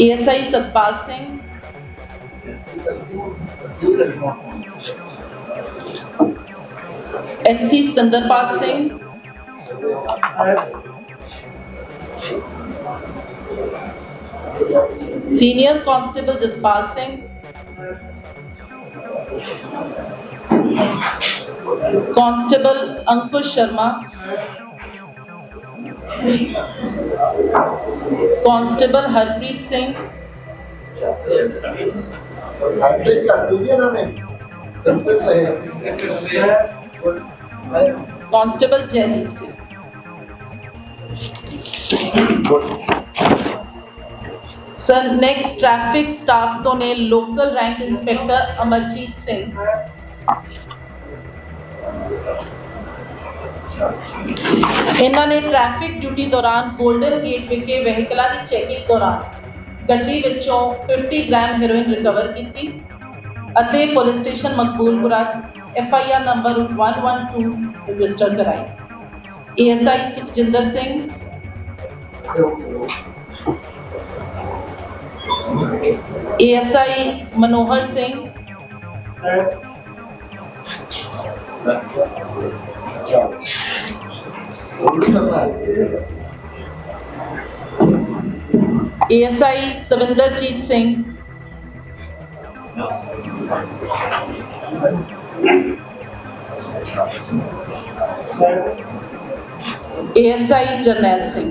ASI Satpal Singh. HC Satinderpal Singh. Senior constable Jaspal Singh. Constable Ankush Sharma. Constable Harpreet Singh hat trick ਕਰਤੀ ਜੀ ਇਹਨਾਂ ਨੇ complete ਲਏ constable Jaideep Singh sir next traffic staff ਤੋਂ ਨੇ local rank inspector Amarjeet Singh ਇਹਨਾਂ ਨੇ traffic duty ਦੌਰਾਨ 골ਡਨ ਗੇਟ ਵਿਖੇ ਵਹੀਕਲਾਂ ਦੀ ਚੈਕਿੰਗ ਦੌਰਾਨ ਗੱਡੀ ਵਿੱਚੋਂ 50 ਗ੍ਰਾਮ ਹੈਰੋਇਨ ਰਿਕਵਰ ਕੀਤੀ ਅਤੇ police station Maqboolpura F I R number 112 register ਕਰਾਈ। ASI Sukhjinder Singh. ASI Manohar Singh. ASI Swinderjeet Singh. ASI Jarnail Singh.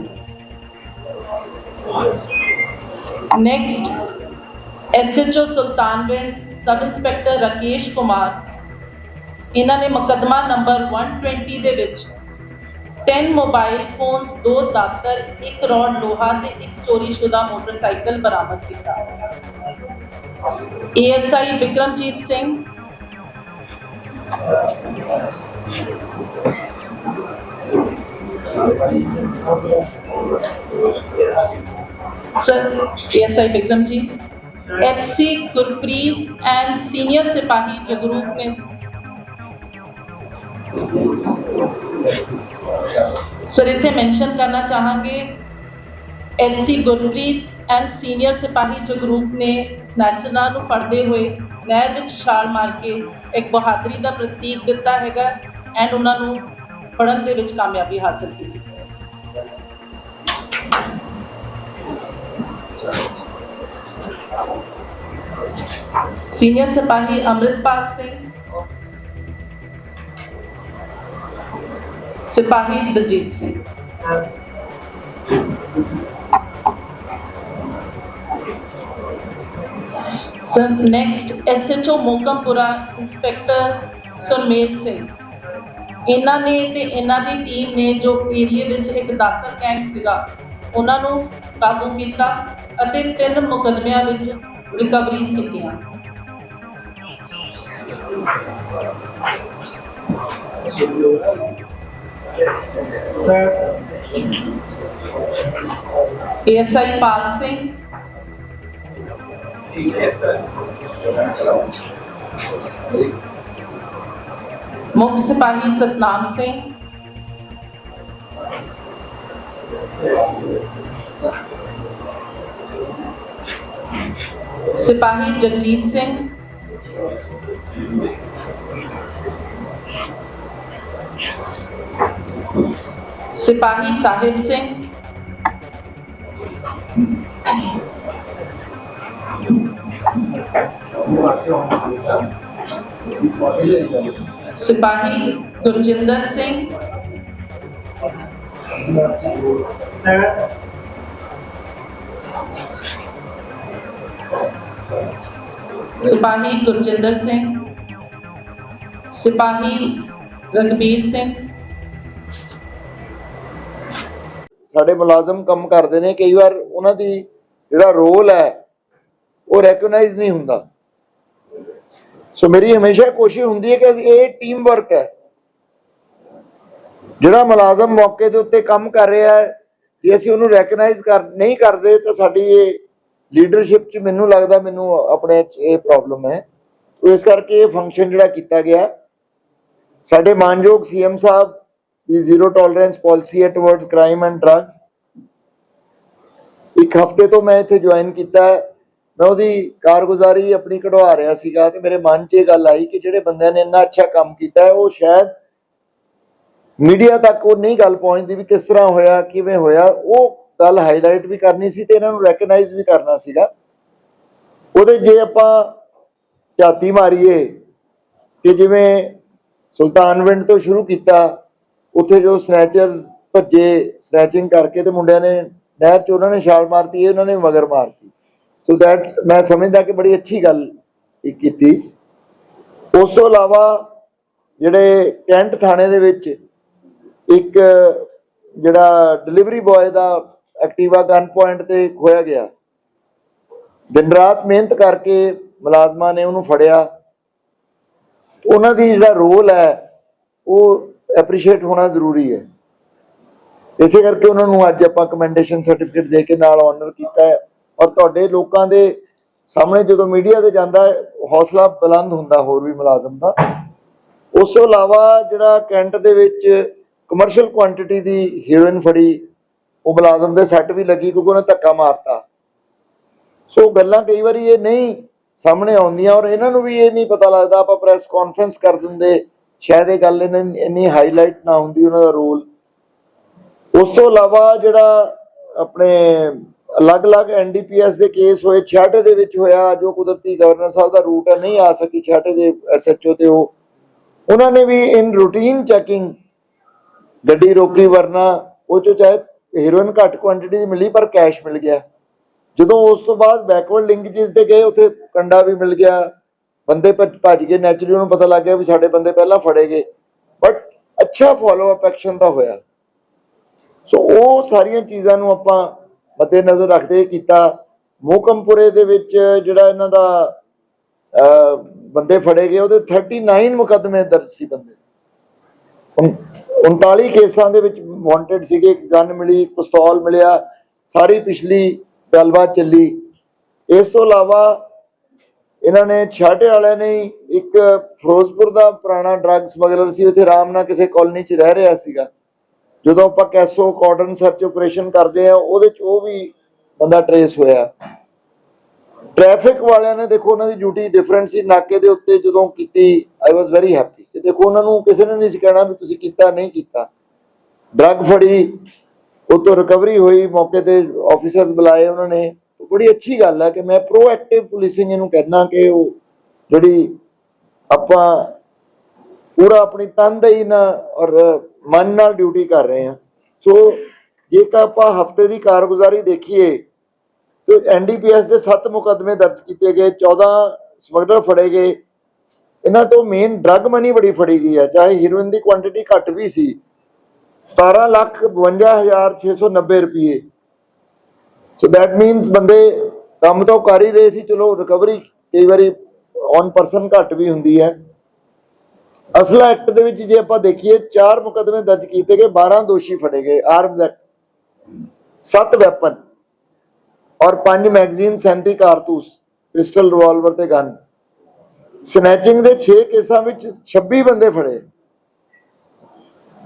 Next SHO Sultanwind sub inspector Rakesh Kumar. ਇਹਨਾਂ ਨੇ ਮੁਕੱਦਮਾ number 120 ਦੇ ਵਿੱਚ ten mobile phone दो दातर, एक rod लोहा ते एक चोरी शुदा मोटरसाइकिल बरामद किया। ASI Vikramjeet Singh. Sir ASI Vikramjeet HC Gurpreet and senior सिपाही जगरूप में ਸਰ ਇੱਥੇ ਮੈਂਸ਼ਨ ਕਰਨਾ ਚਾਹਾਂਗੇ ਐਚਸੀ ਗੁਰਪ੍ਰੀਤ ਐਂਡ ਸੀਨੀਅਰ ਸਿਪਾਹੀ ਜਗਰੂਪ ਨੇ ਸਨੈਚਰਾਂ ਨੂੰ ਫੜਦੇ ਹੋਏ ਨਹਿਰ ਵਿੱਚ ਛਾਲ ਮਾਰ ਕੇ ਇੱਕ ਬਹਾਦਰੀ ਦਾ ਪ੍ਰਤੀਕ ਦਿੱਤਾ ਹੈਗਾ ਐਂਡ ਉਹਨਾਂ ਨੂੰ ਫੜਨ ਦੇ ਵਿੱਚ ਕਾਮਯਾਬੀ ਹਾਸਲ ਕੀਤੀ। ਸੀਨੀਅਰ ਸਿਪਾਹੀ ਅੰਮ੍ਰਿਤਪਾਲ ਸਿੰਘ ਸਿਪਾਹੀ Daljeet Singh. Sir next SHO Mokampura inspector Surmel Singh. ਇਹਨਾਂ ਨੇ ਤੇ ਇਹਨਾਂ ਦੀ ਟੀਮ ਨੇ ਜੋ ਏਰੀਏ ਵਿੱਚ ਇੱਕ ਦਾਤਰ ਗੈਂਗ ਸੀਗਾ, ਉਹਨਾਂ ਨੂੰ ਕਾਬੂ ਕੀਤਾ ਅਤੇ ਤਿੰਨ ਮੁਕੱਦਮਿਆਂ ਵਿੱਚ ਰਿਕਵਰੀਜ਼ ਕੀਤੀਆਂ। ਏਐਸਆਈ ਪਾਲ ਸਿੰਘ ਮੁੱਖ ਸਿਪਾਹੀ ਸਤਨਾਮ ਸਿੰਘ ਸਿਪਾਹੀ ਜਗਜੀਤ ਸਿੰਘ ਸਿਪਾਹੀ ਸਾਹਿਬ ਸਿੰਘ। ਸਿਪਾਹੀ ਗੁਰਜਿੰਦਰ ਸਿੰਘ। ਸਿਪਾਹੀ ਗੁਰਜਿੰਦਰ ਸਿੰਘ। ਸਿਪਾਹੀ ਰਗਬੀਰ ਸਿੰਘ। ਸਾਡੇ ਮੁਲਾਜ਼ਮ ਕੰਮ ਕਰਦੇ ਨੇ, ਕਈ ਵਾਰ ਉਹਨਾਂ ਦੀ ਜਿਹੜਾ ਰੋਲ ਹੈ, ਉਹ ਰੈਕਗਨਾਈਜ਼ ਨਹੀਂ ਹੁੰਦਾ। ਸੋ ਮੇਰੀ ਹਮੇਸ਼ਾ ਕੋਸ਼ਿਸ਼ ਹੁੰਦੀ ਹੈ ਕਿ ਇਹ ਟੀਮ ਵਰਕ ਹੈ। ਜਿਹੜਾ ਮੁਲਾਜ਼ਮ ਮੌਕੇ ਦੇ ਉੱਤੇ ਕੰਮ ਕਰ ਰਿਹਾ ਹੈ, ਜੇ ਅਸੀਂ ਉਹਨੂੰ ਰੈਕਗਨਾਈਜ਼ ਕਰ, ਨਹੀਂ ਕਰਦੇ, ਤਾਂ ਸਾਡੀ ਇਹ ਲੀਡਰਸ਼ਿਪ 'ਚ ਮੈਨੂੰ ਲੱਗਦਾ ਮੈਨੂੰ ਆਪਣੇ 'ਚ ਇਹ ਪ੍ਰੋਬਲਮ ਹੈ। ਇਸ ਕਰਕੇ ਇਹ ਫੰਕਸ਼ਨ ਜਿਹੜਾ ਕੀਤਾ ਗਿਆ, ਸਾਡੇ ਮਾਨਯੋਗ ਸੀਐਮ ਸਾਹਿਬ ਦੀ ਜ਼ੀਰੋ ਟੋਲਰੈਂਸ ਪਾਲਿਸੀ ਹੈ ਟੁਵਰਡਸ ਕ੍ਰਾਈਮ ਐਂਡ ਡਰੱਗਸ ਇੱਕ ਹਫ਼ਤੇ ਤੋਂ ਮੈਂ ਇੱਥੇ ਜੁਆਇਨ ਕੀਤਾ ਹੈ। ਮੈਂ ਉਹਦੀ ਕਾਰਗੁਜ਼ਾਰੀ ਆਪਣੀ ਕਢਵਾ ਰਿਹਾ ਸੀਗਾ ਤੇ ਮੇਰੇ ਮਨ 'ਚ ਇਹ ਗੱਲ ਆਈ ਕਿ ਜਿਹੜੇ ਬੰਦਿਆਂ ਨੇ ਇੰਨਾ ਅੱਛਾ ਕੰਮ ਕੀਤਾ ਹੈ, ਉਹ ਸ਼ਾਇਦ ਮੀਡੀਆ ਤੱਕ ਉਹ ਨਹੀਂ ਗੱਲ ਪਹੁੰਚਦੀ ਵੀ ਕਿਸ ਤਰ੍ਹਾਂ ਹੋਇਆ, ਕਿਵੇਂ ਹੋਇਆ। ਉਹ ਗੱਲ ਹਾਈਲਾਈਟ ਵੀ ਕਰਨੀ ਸੀ ਤੇ ਇਹਨਾਂ ਨੂੰ ਰੈਕਗਨਾਈਜ਼ ਵੀ ਕਰਨਾ ਸੀਗਾ। ਉਹਦੇ ਜੇ ਆਪਾਂ ਝਾਤੀ ਮਾਰੀਏ ਕਿ ਜਿਵੇਂ ਸੁਲਤਾਨਵਿੰਡ ਤੋਂ ਸ਼ੁਰੂ ਕੀਤਾ ਉੱਥੇ ਜੋ ਸਨੈਚਰਸ ਭੱਜੇ ਸਨੈਚਿੰਗ ਕਰਕੇ ਤੇ ਮੁੰਡਿਆਂ ਨੇ ਨਹਿਰ 'ਚ ਉਹਨਾਂ ਨੇ ਛਾਲ ਮਾਰਤੀ, ਇਹ ਉਹਨਾਂ ਨੇ ਮਗਰ ਮਾਰਤੀ। ਸੋ ਦੈਟ ਮੈਂ ਸਮਝਦਾ ਕਿ ਬੜੀ ਅੱਛੀ ਗੱਲ ਕੀਤੀ। ਉਸ ਤੋਂ ਇਲਾਵਾ ਜਿਹੜੇ ਕੈਂਟ ਥਾਣੇ ਦੇ ਵਿੱਚ ਇੱਕ ਜਿਹੜਾ ਡਿਲੀਵਰੀ ਬॉय ਦਾ ਐਕਟਿਵਾ ਗਨ ਪੁਆਇੰਟ ਤੇ ਖੋਇਆ ਗਿਆ। ਦਿਨ ਰਾਤ ਮਿਹਨਤ ਕਰਕੇ ਮੁਲਾਜ਼ਮਾਂ ਨੇ ਉਹਨੂੰ ਫੜਿਆ। ਉਹਨਾਂ ਦੀ ਜਿਹੜਾ ਰੋਲ ਹੈ, ਉਹ ਐਪਰੀਸ਼ੀਏਟ ਹੋਣਾ ਜ਼ਰੂਰੀ ਹੈ। ਇਸੇ ਕਰਕੇ ਉਹਨਾਂ ਨੂੰ ਅੱਜ ਆਪਾਂ ਕਮੈਂਡੇਸ਼ਨ ਸਰਟੀਫਿਕੇਟ ਦੇ ਕੇ ਨਾਲ ਆਨਰ ਕੀਤਾ ਹੈ ਔਰ ਤੁਹਾਡੇ ਲੋਕਾਂ ਦੇ ਸਾਹਮਣੇ ਜਦੋਂ ਮੀਡੀਆ ਤੇ ਜਾਂਦਾ ਹੈ, ਹੌਸਲਾ ਬੁਲੰਦ ਹੁੰਦਾ ਹੋਰ ਵੀ ਮੁਲਾਜ਼ਮ ਦਾ। ਉਸ ਤੋਂ ਇਲਾਵਾ ਜਿਹੜਾ ਕੈਂਟ ਦੇ ਵਿੱਚ ਕਮਰਸ਼ੀਅਲ ਕੁਆਂਟੀਟੀ ਦੀ ਹੀਰੋਇਨ ਫੜੀ, ਉਹ ਮੁਲਾਜ਼ਮ ਦੇ ਸੱਟ ਵੀ ਲੱਗੀ ਕਿਉਂਕਿ ਉਹਨੇ ਧੱਕਾ ਮਾਰਤਾ। ਸੋ ਗੱਲਾਂ ਕਈ ਵਾਰੀ ਇਹ ਨਹੀਂ ਸਾਹਮਣੇ ਆਉਂਦੀਆਂ ਔਰ ਇਹਨਾਂ ਨੂੰ ਵੀ ਇਹ ਨਹੀਂ ਪਤਾ ਲੱਗਦਾ, ਆਪਾਂ ਪ੍ਰੈਸ ਕਾਨਫਰੰਸ ਕਰ ਦਿੰਦੇ ਸ਼ਾਇਦ ਇਹ ਗੱਲ ਇੰਨੀ ਹਾਈਲਾਈਟ ਨਾ ਹੁੰਦੀ ਉਹਨਾਂ ਦਾ ਰੋਲ ਉਸ ਤੋਂ ਇਲਾਵਾ ਜਿਹੜਾ ਆਪਣੇ ਅਲੱਗ-ਅਲੱਗ ਐਨਡੀਪੀਐਸ ਦੇ ਕੇਸ ਹੋਏ ਛਾਟੇ ਦੇ ਵਿੱਚ ਹੋਇਆ, ਜੋ ਕੁਦਰਤੀ ਗਵਰਨਰ ਸਾਹਿਬ ਦਾ ਰੂਟ ਨਹੀਂ ਆ ਸਕੀ ਛਾਟੇ ਦੇ ਐਸਐਚਓ ਤੇ ਉਹ। ਉਹਨਾਂ ਨੇ ਵੀ ਇਨ ਰੂਟੀਨ ਚੈਕਿੰਗ ਗੱਡੀ ਰੋਕੀ, ਵਰਨਾ ਉਹ ਚੋ ਚਾਹੇ ਹੀਰੋਇਨ ਘੱਟ ਕੁਆਂਟੀਟੀ ਦੀ ਮਿਲੀ, ਪਰ ਕੈਸ਼ ਮਿਲ ਗਿਆ। ਜਦੋਂ ਉਸ ਤੋਂ ਬਾਅਦ ਬੈਕਵਰਡ ਲਿੰਕੇजेस ਤੇ ਗਏ, ਉੱਥੇ ਕੰਡਾ ਵੀ ਮਿਲ ਗਿਆ। ਬੰਦੇ ਭੱਜ ਗਏ ਨੈਚੁਰਲੀ ਉਹਨੂੰ ਪਤਾ ਲੱਗ ਗਿਆ ਵੀ ਸਾਡੇ ਬੰਦੇ ਪਹਿਲਾਂ ਫੜੇ ਗਏ। ਬਟ ਅੱਛਾ ਫਾਲੋ ਅਪ ਐਕਸ਼ਨ ਦਾ ਹੋਇਆ। ਸੋ ਉਹ ਸਾਰੀਆਂ ਚੀਜ਼ਾਂ ਨੂੰ ਆਪਾਂ ਮੱਦੇ ਨਜ਼ਰ ਰੱਖਦੇ ਕੀਤਾ। ਮੋਕਮਪੁਰੇ ਦੇ ਵਿੱਚ ਜਿਹੜਾ ਇਹਨਾਂ ਦਾ ਬੰਦੇ ਫੜੇ ਗਏ, ਉਹਦੇ 39 ਮੁਕੱਦਮੇ ਦਰਜ ਸੀ ਬੰਦੇ। ਉਨ- 39 ਕੇਸਾਂ ਦੇ ਵਿੱਚ ਵਾਂਟਡ ਸੀਗੇ, ਇੱਕ ਗਨ ਮਿਲੀ ਪਿਸਤੌਲ ਮਿਲਿਆ, ਸਾਰੀ ਪਿਛਲੀ ਗੱਲਬਾਤ ਚੱਲੀ। ਇਸ ਤੋਂ ਇਲਾਵਾ ਇਹਨਾਂ ਨੇ ਛਾਟੇ ਵਾਲਿਆਂ ਨੇ ਇੱਕ ਫਿਰੋਜ਼ਪੁਰ ਦਾ ਪੁਰਾਣਾ ਡਰੱਗ ਸਮਗਲਰ ਸੀ, ਉੱਥੇ ਆਰਾਮ ਨਾਲ ਕਿਸੇ ਕਾਲਨੀ 'ਚ ਰਹਿ ਰਿਹਾ ਸੀਗਾ। ਜਦੋਂ ਆਪਾਂ ਕੈਸੋ ਕਾਰਡਨ ਸਰਚ ਆਪਰੇਸ਼ਨ ਕਰਦੇ ਆ ਉਹਦੇ 'ਚ ਉਹ ਵੀ ਬੰਦਾ ਟਰੇਸ ਹੋਇਆ। ਟ੍ਰੈਫਿਕ ਵਾਲਿਆਂ ਨੇ ਦੇਖੋ, ਉਹਨਾਂ ਦੀ ਡਿਊਟੀ ਡਿਫਰੈਂਟ ਸੀ। ਨਾਕੇ ਦੇ ਉੱਤੇ ਜਦੋਂ ਕੀਤੀ ਆਈ ਵਾਸ ਵੈਰੀ ਹੈਪੀ ਕਿ ਦੇਖੋ, ਉਹਨਾਂ ਨੂੰ ਕਿਸੇ ਨੇ ਨਹੀਂ ਸੀ ਕਹਿਣਾ ਵੀ ਤੁਸੀਂ ਕੀਤਾ, ਨਹੀਂ ਕੀਤਾ। ਡਰੱਗ ਫੜੀ ਉਹ ਰਿਕਵਰੀ ਹੋਈ, ਮੌਕੇ ਤੇ ਆਫੀਸਰਸ ਬੁਲਾਏ ਉਹਨਾਂ ਨੇ। ਬੜੀ ਅੱਛੀ ਗੱਲ ਹੈ ਕਿ ਮੈਂ ਪ੍ਰੋਐਕਟਿਵ ਪੁਲਿਸਿੰਗ ਇਹਨੂੰ ਕਹਿਣਾ ਕਿ ਉਹ ਜਿਹੜੀ ਆਪਾਂ ਪੂਰਾ ਆਪਣੀ ਤਨਦੇਹੀ ਨਾਲ ਔਰ ਮਨ ਨਾਲ ਡਿਊਟੀ ਕਰ ਰਹੇ ਹਾਂ ਸੋ ਜੇਕਰ ਆਪਾਂ ਹਫ਼ਤੇ ਦੀ ਕਾਰਗੁਜ਼ਾਰੀ ਦੇਖੀਏ, ਤੇ ਐਨਡੀਪੀਐਸ ਦੇ 7 ਮੁਕੱਦਮੇ ਦਰਜ ਕੀਤੇ ਗਏ 14 ਸਮਗਲਰ ਫੜੇ ਗਏ। ਇਹਨਾਂ ਤੋਂ ਮੇਨ ਡਰੱਗ ਮਨੀ ਬੜੀ ਫੜੀ ਗਈ ਹੈ ਚਾਹੇ ਹੀਰੋਇਨ ਦੀ ਕੁਆਂਟੀਟੀ ਘੱਟ ਵੀ ਸੀ। 17 ਲੱਖ 52690 ਰੁਪਏ। ਸੋ ਦੈਟ ਮੀਨਸ ਬੰਦੇ ਕੰਮ ਤਾਂ ਉਹ ਕਰ ਹੀ ਰਹੇ ਸੀ, ਚਲੋ ਰਿਕਵਰੀ ਕਈ ਵਾਰੀ ਔਨ ਪਰਸਨ ਘੱਟ ਵੀ ਹੁੰਦੀ ਹੈ। ਅਸਲਾ ਐਕਟ ਦੇ ਵਿੱਚ ਜੇ ਆਪਾਂ ਦੇਖੀਏ, ਚਾਰ ਮੁਕੱਦਮੇ ਦਰਜ ਕੀਤੇ ਗਏ 12 ਦੋਸ਼ੀ ਫੜੇ ਗਏ ਆਰਮਸ ਐਕਟ 7 ਵੈਪਨ ਔਰ 5 ਮੈਗਜ਼ੀਨ 37 ਕਾਰਤੂਸ ਪਿਸਟਲ ਰਿਵਾਲਵਰ ਤੇ ਗਨ ਸਨੈਚਿੰਗ ਦੇ 6 ਕੇਸਾਂ ਵਿੱਚ 26 ਬੰਦੇ ਫੜੇ।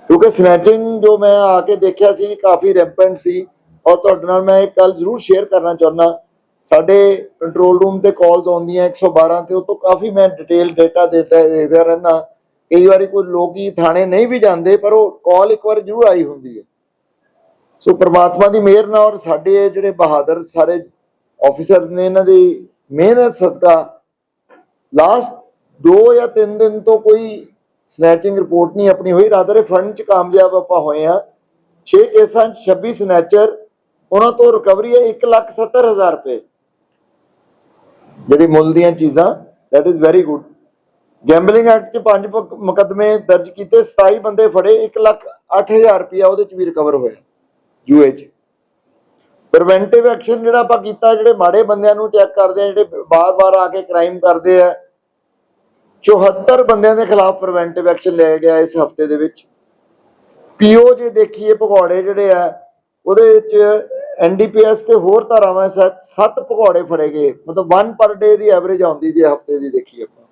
ਕਿਉਂਕਿ ਸਨੈਚਿੰਗ ਜੋ ਮੈਂ ਆ ਕੇ ਦੇਖਿਆ ਸੀ, ਕਾਫੀ ਰੈਂਪੈਂਟ ਸੀ। ਔਰ ਤੁਹਾਡੇ ਨਾਲ ਮੈਂ ਇੱਕ ਗੱਲ ਜ਼ਰੂਰ ਸ਼ੇਅਰ ਕਰਨਾ ਚਾਹੁੰਦਾ। ਸਾਡੇ ਕੰਟਰੋਲ ਰੂਮ ਤੇ ਕਾਲਸ ਆਉਂਦੀਆਂ 112 ਤੇ ਉਹ ਤੋਂ ਕਾਫੀ ਮੈਂ ਡਿਟੇਲ ਡਾਟਾ ਦੇਤਾ ਦੇਖਦਾ ਰਹਿਣਾ ਕਈ ਵਾਰੀ ਕੋਈ ਲੋਕੀ ਥਾਣੇ ਨਹੀਂ ਵੀ ਜਾਂਦੇ, ਪਰ ਉਹ ਕਾਲ ਇੱਕ ਵਾਰ ਜ਼ਰੂਰ ਆਈ ਹੁੰਦੀ ਹੈ। ਸੋ ਪ੍ਰਮਾਤਮਾ ਦੀ ਮਿਹਰ ਨਾਲ ਔਰ ਸਾਡੇ ਜਿਹੜੇ ਬਹਾਦਰ, ਸਾਰੇ ਆਫੀਸਰਸ ਨੇ ਇਹਨਾਂ ਦੀ ਮਿਹਨਤ, ਸਦਕਾ ਲਾਸਟ 2 ਜਾਂ 3 ਦਿਨ ਤੋਂ ਕੋਈ ਸਨੈਚਿੰਗ ਰਿਪੋਰਟ ਨਹੀਂ ਆਪਣੀ ਹੋਈ। ਰਾਦਰ ਫੰਡ ਚ ਕਾਮਯਾਬ ਆਪਾਂ ਹੋਏ ਆ 6 ਕੇਸਾਂ 'ਚ 26 ਸਨੈਚਰ ਉਹਨਾਂ ਤੋਂ ਰਿਕਵਰੀ ਹੈ 170000 ਰੁਪਏ। ਜਿਹੜੀ ਮੁੱਲ ਦੀਆਂ ਚੀਜ਼ਾਂ, that is very good gambling act ਚ ਪੰਜ ਮੁਕ- ਦਰਜ ਕੀਤੇ 27 ਬੰਦੇ ਫੜੇ 1 ਲੱਖ 8000 ਰੁਪਇਆ ਉਹਦੇ ਚ ਵੀ ਰਿਕਵਰ ਹੋਇਆ ਯੂਏ ਚ। ਪ੍ਰੀਵੈਂਟਿਵ ਐਕਸ਼ਨ ਜਿਹੜਾ ਆਪਾਂ ਕੀਤਾ, ਜਿਹੜੇ ਮਾੜੇ ਬੰਦਿਆਂ ਨੂੰ ਚੈੱਕ ਕਰਦੇ ਆ, ਜਿਹੜੇ ਬਾਰ-ਬਾਰ ਆ ਕੇ ਕ੍ਰਾਈਮ ਕਰਦੇ ਆ 74 ਬੰਦਿਆਂ ਦੇ ਖਿਲਾਫ ਪ੍ਰੀਵੈਂਟਿਵ ਐਕਸ਼ਨ ਲਿਆ ਗਿਆ ਇਸ ਹਫ਼ਤੇ ਦੇ ਵਿੱਚ। ਪੀਓ ਜੇ ਦੇਖੀਏ, ਭਗੌੜੇ ਜਿਹੜੇ ਆ, ਉਹਦੇ ਵਿੱਚ ਐਨਡੀਪੀਐਸ ਤੇ ਹੋਰ ਧਾਰਾਵਾਂ ਸੱਤ ਸੱਤ ਭਗੌੜੇ ਫੜੇ ਗਏ। ਮਤਲਬ 1 ਪਰ ਡੇ ਦੀ ਐਵਰੇਜ ਆਉਂਦੀ ਜੇ ਹਫ਼ਤੇ ਦੀ ਦੇਖੀਏ ਆਪਾਂ।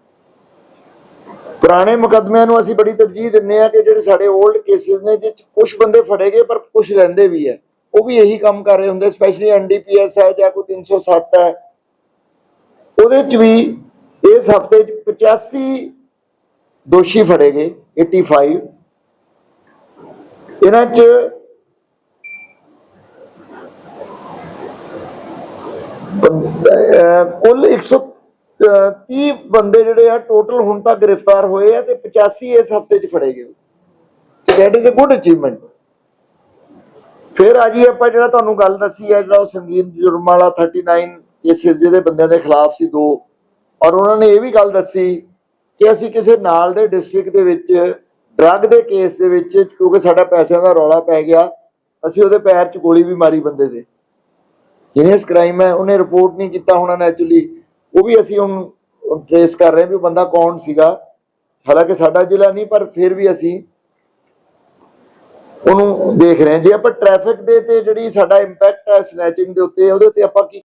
ਪੁਰਾਣੇ ਮੁਕੱਦਮਿਆਂ ਨੂੰ ਅਸੀਂ ਬੜੀ ਤਰਜੀਹ ਦਿੰਨੇ ਆ ਕਿ ਜਿਹੜੇ ਸਾਡੇ 올ਡ ਕੇਸਿਸ ਨੇ, ਜਿਹ ਕੁਝ ਬੰਦੇ ਫੜੇ ਗਏ ਪਰ ਕੁਝ ਰਹਿੰਦੇ ਵੀ ਹੈ। ਉਹ ਵੀ ਇਹੀ ਕੰਮ ਕਰ ਰਹੇ ਹੁੰਦੇ ਸਪੈਸ਼ਲੀ ਐਨਡੀਪੀਐਸ ਹੈ ਜਾਂ ਕੋਈ 307 ਹੈ। ਉਹਦੇ ਚ ਵੀ ਇਸ ਹਫ਼ਤੇ ਚ 85 ਦੋਸ਼ੀ ਫੜੇ ਗਏ 85 ਇਹਨਾਂ ਚ ਬੰਦ- ਅਹ ਕੁੱਲ 130 ਬੰਦੇ ਜਿਹੜੇ ਆ ਟੋਟਲ ਹੁਣ ਤੱਕ ਗ੍ਰਿਫਤਾਰ ਹੋਏ ਆ ਤੇ 85 ਇਸ ਹਫ਼ਤੇ ਚ ਫੜੇ ਗਏ that is a good achievement ਫਿਰ ਆ ਜੀ ਆਪਾਂ ਜਿਹੜਾ ਤੁਹਾਨੂੰ ਗੱਲ ਦੱਸੀ ਹੈ ਜਿਹੜਾ ਉਹ ਸੰਗੀਨ ਜੁਰਮ ਵਾਲਾ 39 ਕੇਸਿਸ ਜਿਹਦੇ ਬੰਦਿਆਂ ਦੇ ਖਿਲਾਫ ਸੀ ਦੋ। ਔਰ ਉਹਨਾਂ ਨੇ ਇਹ ਵੀ ਗੱਲ ਦੱਸੀ ਕਿ ਅਸੀਂ ਕਿਸੇ ਨਾਲ ਦੇ ਡਿਸਟ੍ਰਿਕਟ ਦੇ ਵਿੱਚ ਡਰੱਗ ਦੇ ਕੇਸ ਦੇ ਵਿੱਚ, ਕਿਉਂਕਿ ਸਾਡਾ ਪੈਸਿਆਂ ਦਾ ਰੌਲਾ ਪੈ ਗਿਆ, ਅਸੀਂ ਉਹਦੇ ਪੈਰ 'ਚ ਗੋਲੀ ਵੀ ਮਾਰੀ ਬੰਦੇ ਦੇ। ਜਿਹਨੇ ਕ੍ਰਾਈਮ ਹੈ, ਉਹਨੇ ਰਿਪੋਰਟ ਨਹੀਂ ਕੀਤਾ ਹੋਣਾ ਨੈਚੁਰਲੀ ਉਹ ਵੀ ਅਸੀਂ ਹੁਣ ਟ੍ਰੇਸ ਕਰ ਰਹੇ ਵੀ ਉਹ ਬੰਦਾ ਕੌਣ ਸੀਗਾ। ਹਾਲਾਂਕਿ ਸਾਡਾ ਜ਼ਿਲ੍ਹਾ ਨਹੀਂ, ਪਰ ਫਿਰ ਵੀ ਅਸੀਂ ਉਹਨੂੰ ਦੇਖ ਰਹੇ ਹਾਂ। ਜੇ ਆਪਾਂ ਟ੍ਰੈਫਿਕ ਦੇ ਤੇ ਜਿਹੜੀ ਸਾਡਾ ਇੰਪੈਕਟ ਹੈ ਸਨੈਚਿੰਗ ਦੇ ਉੱਤੇ, ਉਹਦੇ ਉੱਤੇ ਆਪਾਂ ਕੀ